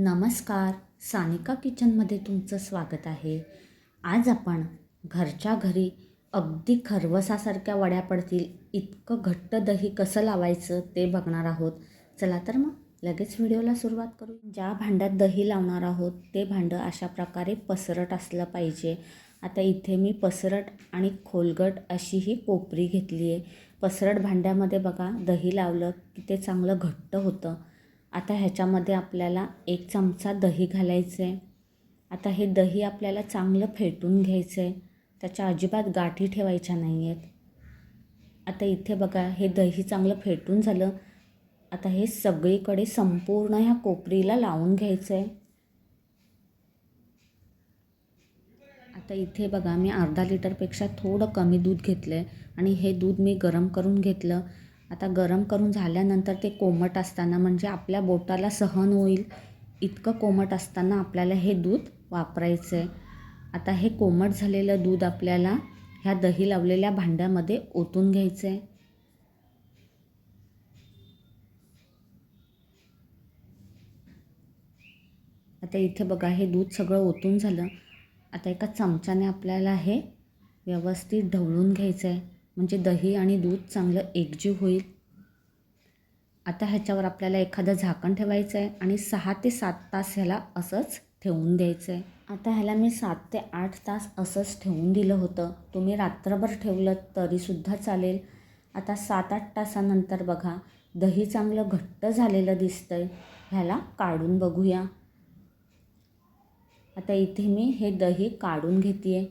नमस्कार. सानिका किचनमध्ये तुमचं स्वागत आहे. आज आपण घरच्या घरी अगदी खरवसासारख्या वड्या पडतील. इतकं घट्ट दही कसं लावायचं ते बघणार आहोत. चला तर मग लगेच व्हिडिओला सुरुवात करू. ज्या भांड्यात दही लावणार आहोत ते भांडं अशा प्रकारे पसरट असलं पाहिजे. आता इथे मी पसरट आणि खोलगट अशी ही कोपरी घेतली आहे पसरट भांड्यामध्ये बघा दही लावलं की ते चांगलं घट्ट होतं. आता ह्याच्यामध्ये आपल्याला एक चमचा दही घालायचं आहे. आता हे दही आपल्याला चांगलं फेटून घ्यायचं आहे. त्याच्या अजिबात गाठी ठेवायच्या नाही आहेत. आता इथे बघा हे दही चांगलं फेटून झालं. आता हे सगळीकडे संपूर्ण ह्या कोपरीला लावून घ्यायचं आहे. आता इथे बघा मी अर्धा लिटरपेक्षा थोडं कमी दूध घेतलं आहे आणि हे दूध मी गरम करून घेतलं. आता गरम करून झाल्यानंतर ते कोमट असताना म्हणजे आपल्या बोटाला सहन होईल इतकं कोमट असताना आपल्याला हे दूध वापरायचं आहे आता हे कोमट झालेलं दूध आपल्याला ह्या दही लावलेल्या भांड्यामध्ये ओतून घ्यायचं आहे आता इथे बघा हे दूध सगळं ओतून झालं. आता एका चमच्याने आपल्याला हे व्यवस्थित ढवळून घ्यायचं आहे म्हणजे दही आणि दूध चांगलं एकजीव होईल. आता ह्याच्यावर आपल्याला एखादं झाकण ठेवायचं आहे आणि सहा ते सात तास ह्याला असंच ठेवून द्यायचं आहे आता ह्याला मी सात ते आठ तास असंच ठेवून दिलं होतं. तुम्ही रात्रभर ठेवलं तरीसुद्धा चालेल. आता सात आठ तासानंतर बघा दही चांगलं घट्ट झालेलं दिसतं आहे ह्याला काढून बघूया. आता इथे मी हे दही काढून घेते आहे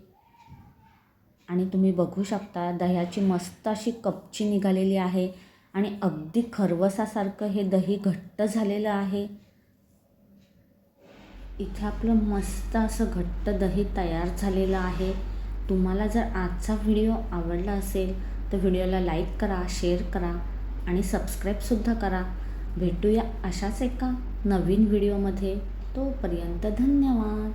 आणि तुम्ही बघू शकता दह्याची मस्त अशी कपची निघालेली आहे आणि अगदी खरवसासारखं हे दही घट्ट झालेलं आहे. इथे आपलं मस्त असं घट्ट दही तयार झालेलं आहे. तुम्हाला जर आजचा व्हिडिओ आवडला असेल तर व्हिडिओला लाईक करा शेअर करा आणि सबस्क्राईबसुद्धा करा. भेटूया अशाच एका नवीन व्हिडिओमध्ये. तोपर्यंत धन्यवाद.